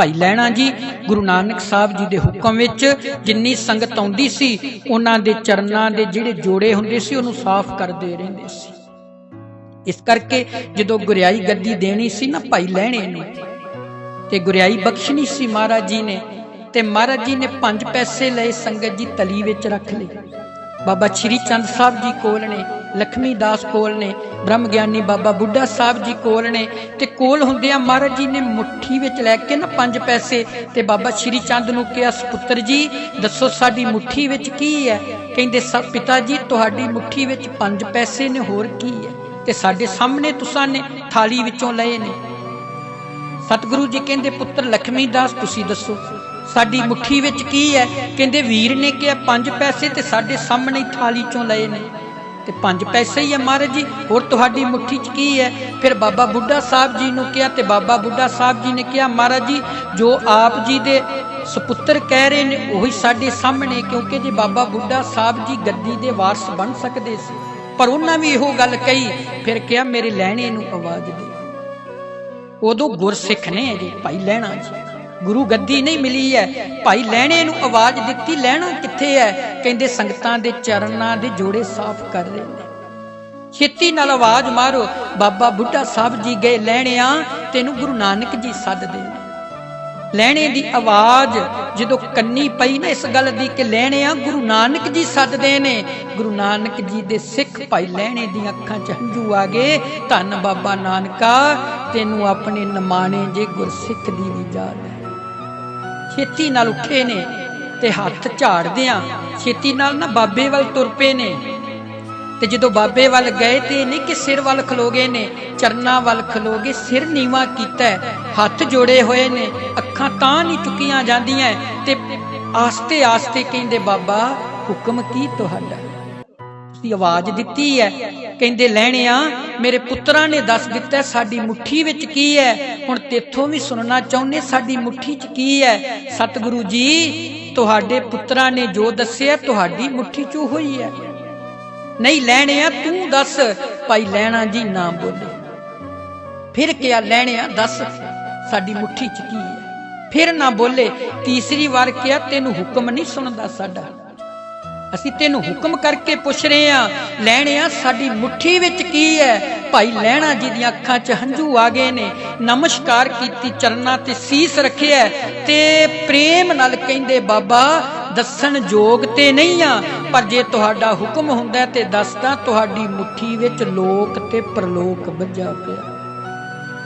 ਭਾਈ ਲੈਣਾ ਜੀ, ਗੁਰੂ ਨਾਨਕ ਸਾਹਿਬ ਜੀ ਦੇ ਹੁਕਮ ਵਿੱਚ ਜਿੰਨੀ ਸੰਗਤ ਆਉਂਦੀ ਸੀ, ਉਹਨਾਂ ਦੇ ਚਰਨਾਂ ਦੇ ਜਿਹੜੇ ਜੋੜੇ ਹੁੰਦੇ ਸੀ, ਉਹਨੂੰ ਸਾਫ਼ ਕਰਦੇ ਰਹਿੰਦੇ ਸੀ। ਇਸ ਕਰਕੇ ਜਦੋਂ ਗੁਰਿਆਈ ਗੱਦੀ ਦੇਣੀ ਸੀ ਨਾ ਭਾਈ ਲੈਣੇ ਨੂੰ, ਤੇ ਗੁਰਿਆਈ ਬਖਸ਼ਣੀ ਸੀ ਮਹਾਰਾਜ ਜੀ ਨੇ, ਤੇ ਮਹਾਰਾਜ ਜੀ ਨੇ ਪੰਜ ਪੈਸੇ ਲਏ, ਸੰਗਤ ਜੀ ਤਲੀ ਵਿੱਚ ਰੱਖ ਲਈ ਬਾਬਾ ਸ਼੍ਰੀ ਚੰਦ ਸਾਹਿਬ ਜੀ ਕੋਲ ਨੇ, ਲਖਮੀ ਦਾਸ ਕੋਲ ਨੇ ਬ੍ਰਹਮ ਗਿਆਨੀ ਬਾਬਾ ਬੁੱਢਾ ਸਾਹਿਬ ਜੀ ਕੋਲ ਨੇ, ਤੇ ਕੋਲ ਹੁੰਦਿਆਂ ਮਹਾਰਾਜ ਜੀ ਨੇ ਮੁੱਠੀ ਵਿੱਚ ਲੈ ਕੇ ਨਾ ਪੰਜ ਪੈਸੇ ਤੇ ਬਾਬਾ ਸ਼੍ਰੀ ਚੰਦ ਨੂੰ ਕਿਹਾ, ਸੁਪੁੱਤਰ ਜੀ, ਦੱਸੋ ਸਾਡੀ ਮੁੱਠੀ ਵਿੱਚ ਕੀ ਹੈ? ਕਹਿੰਦੇ ਸਭ ਪਿਤਾ ਜੀ, ਤੁਹਾਡੀ ਮੁੱਠੀ ਵਿੱਚ ਪੰਜ ਪੈਸੇ ਨੇ, ਹੋਰ ਕੀ ਹੈ? ਤੇ ਸਾਡੇ ਸਾਹਮਣੇ ਤੁਸਾਂ ਨੇ ਥਾਲੀ ਵਿੱਚੋਂ ਲਏ ਨੇ। ਸਤਿਗੁਰੂ ਜੀ ਕਹਿੰਦੇ, ਪੁੱਤਰ ਲਖਮੀ ਦਾਸ ਤੁਸੀਂ ਦੱਸੋ, ਸਾਡੀ ਮੁੱਠੀ ਵਿੱਚ ਕੀ ਹੈ? ਕਹਿੰਦੇ, ਵੀਰ ਨੇ ਕਿਹਾ, ਪੰਜ ਪੈਸੇ ਤੇ ਸਾਡੇ ਸਾਹਮਣੇ ਥਾਲੀ ਚੋਂ ਲਏ ਨੇ। ਤੇ ਪੰਜ ਪੈਸੇ ਹੀ ਹੈ ਮਹਾਰਾਜ ਜੀ। ਹੋਰ ਤੁਹਾਡੀ ਮੁੱਠੀ 'ਚ ਕੀ ਹੈ? ਫਿਰ ਬਾਬਾ ਬੁੱਢਾ ਸਾਹਿਬ ਜੀ ਨੂੰ ਕਿਹਾ ਤੇ ਬਾਬਾ ਬੁੱਢਾ ਸਾਹਿਬ ਜੀ ਨੇ ਕਿਹਾ, ਮਹਾਰਾਜ ਜੀ, ਜੋ ਆਪ ਜੀ ਦੇ ਸੁਪੁੱਤਰ ਕਹਿ ਰਹੇ ਨੇ, ਉਹੀ ਸਾਡੇ ਸਾਹਮਣੇ ਕਿਉਂਕਿ ਜੇ ਬਾਬਾ ਬੁੱਢਾ ਸਾਹਿਬ ਜੀ ਗੱਦੀ ਦੇ ਵਾਰਸ ਬਣ ਸਕਦੇ ਸੀ। ਪਰ ਉਹਨਾਂ ਵੀ ਇਹੋ ਗੱਲ ਕਹੀ, ਫਿਰ ਕਿਹਾ, ਮੇਰੇ ਲੈਣੇ ਨੂੰ ਆਵਾਜ਼ ਦੇ। ਉਦੋਂ ਗੁਰਸਿੱਖ ਨੇ ਜੀ, ਭਾਈ ਲੈਣਾ ਜੀ। ਗੁਰੂ ਗੱਦੀ ਨਹੀਂ ਮਿਲੀ ਹੈ। ਭਾਈ ਲੈਣੇ ਨੂੰ ਆਵਾਜ਼ ਦਿੱਤੀ, ਲੈਣਾ ਕਿੱਥੇ ਹੈ? ਕਹਿੰਦੇ ਸੰਗਤਾਂ ਦੇ ਚਰਨਾਂ ਦੇ ਜੋੜੇ ਸਾਫ਼ ਕਰ ਰਹੇ ਨੇ। ਛੇਤੀ ਨਾਲ ਆਵਾਜ਼ ਮਾਰੋ, ਬਾਬਾ ਬੁੱਢਾ ਸਾਹਿਬ ਜੀ ਗਏ ਲੈਣਿਆਂ, ਤੈਨੂੰ ਗੁਰੂ ਨਾਨਕ ਜੀ ਸੱਦਦੇ ਨੇ। ਲੈਣੇ ਦੀ ਆਵਾਜ਼ ਜਦੋਂ ਕੰਨੀ ਪਈ ਨਾ ਇਸ ਗੱਲ ਦੀ ਕਿ ਲੈਣਿਆਂ ਗੁਰੂ ਨਾਨਕ ਜੀ ਸੱਦਦੇ ਨੇ, ਗੁਰੂ ਨਾਨਕ ਜੀ ਦੇ ਸਿੱਖ ਭਾਈ ਲੈਣੇ ਦੀਆਂ ਅੱਖਾਂ 'ਚ ਹੰਝੂ ਆ ਗਏ, ਧੰਨ ਬਾਬਾ ਨਾਨਕਾ, ਤੈਨੂੰ ਆਪਣੇ ਨਮਾਣੇ ਜੇ ਗੁਰਸਿੱਖ ਦੀ ਵੀ ਯਾਦ ਹੈ। ਛੇਤੀ ਨਾਲ ਉੱਠੇ ਨੇ ਤੇ ਹੱਥ ਝਾੜਦਿਆਂ ਛੇਤੀ ਨਾਲ ਨਾ ਬਾਬੇ ਵੱਲ ਤੁਰ ਪਏ ਨੇ। ਤੇ ਜਦੋਂ ਬਾਬੇ ਵੱਲ ਗਏ ਤੇ ਨਹੀਂ ਕਿ ਸਿਰ ਵੱਲ ਖਲੋਗੇ ਨੇ, ਚਰਨਾਂ ਵੱਲ ਖਲੋਗੇ ਸਿਰ ਨੀਵਾ ਕੀਤਾ ਹੱਥ ਜੋੜੇ ਹੋਏ ਨੇ, ਅੱਖਾਂ ਤਾਂ ਨਹੀਂ ਚੁੱਕੀਆਂ ਜਾਂਦੀਆਂ ਤੇ ਆਸਤੇ ਆਸਤੇ ਕਹਿੰਦੇ, ਬਾਬਾ, ਹੁਕਮ ਕੀ ਤੁਹਾਡਾ? ਤੁਸੀਂ ਆਵਾਜ਼ ਦਿੱਤੀ ਹੈ, ਕਹਿੰਦੇ, ਲੈਣਿਆ, ਮੇਰੇ ਪੁੱਤਰਾਂ ਨੇ ਦੱਸ ਦਿੱਤਾ ਸਾਡੀ ਮੁੱਠੀ ਵਿੱਚ ਕੀ ਹੈ? ਹੁਣ ਤੇਥੋਂ ਵੀ ਸੁਣਨਾ ਚਾਹੁੰਦੇ, ਸਾਡੀ ਮੁੱਠੀ 'ਚ ਕੀ ਹੈ? ਸਤਿਗੁਰੂ ਜੀ ਤੁਹਾਡੇ ਪੁੱਤਰਾਂ ਨੇ ਜੋ ਦੱਸਿਆ, ਤੁਹਾਡੀ ਮੁੱਠੀ 'ਚ ਹੋਈ ਹੈ। ਨਹੀਂ ਲੈਣਿਆ, ਤੂੰ ਦੱਸ। ਭਾਈ ਲੈਣਾ ਜੀ ਨਾ ਬੋਲੇ। ਫਿਰ ਕਿਹਾ, ਲੈਣਿਆ, ਦੱਸ। ਸਾਡੀ ਮੁੱਠੀ 'ਚ ਕੀ ਹੈ? ਫਿਰ ਨਾ ਬੋਲੇ। ਤੀਸਰੀ ਵਾਰ ਕਿਹਾ, ਤੈਨੂੰ ਹੁਕਮ ਨਹੀਂ ਸੁਣਦਾ ਸਾਡਾ। ਅਸੀਂ ਤੈਨੂੰ ਹੁਕਮ ਕਰਕੇ ਪੁੱਛ ਰਹੇ ਆ ਲੈਣਿਆ, ਸਾਡੀ ਮੁੱਠੀ ਵਿੱਚ ਕੀ ਹੈ? ਭਾਈ ਲੈਣਾ ਜੀ ਦੀਆਂ ਅੱਖਾਂ 'ਚ ਹੰਝੂ ਆ ਗਏ ਨੇ। ਨਮਸਕਾਰ ਕੀਤੀ, ਚਰਨਾਂ ਤੇ ਸੀਸ ਰੱਖਿਆ ਤੇ ਪ੍ਰੇਮ ਨਾਲ ਕਹਿੰਦੇ, ਬਾਬਾ, ਦੱਸਣ ਯੋਗ ਤੇ ਨਹੀਂ ਆ, ਪਰ ਜੇ ਤੁਹਾਡਾ ਹੁਕਮ ਹੁੰਦਾ ਤੇ ਦੱਸਦਾ, ਤੁਹਾਡੀ ਮੁੱਠੀ ਵਿੱਚ ਲੋਕ ਤੇ ਪਰਲੋਕ ਵੱਜਾ ਪਿਆ।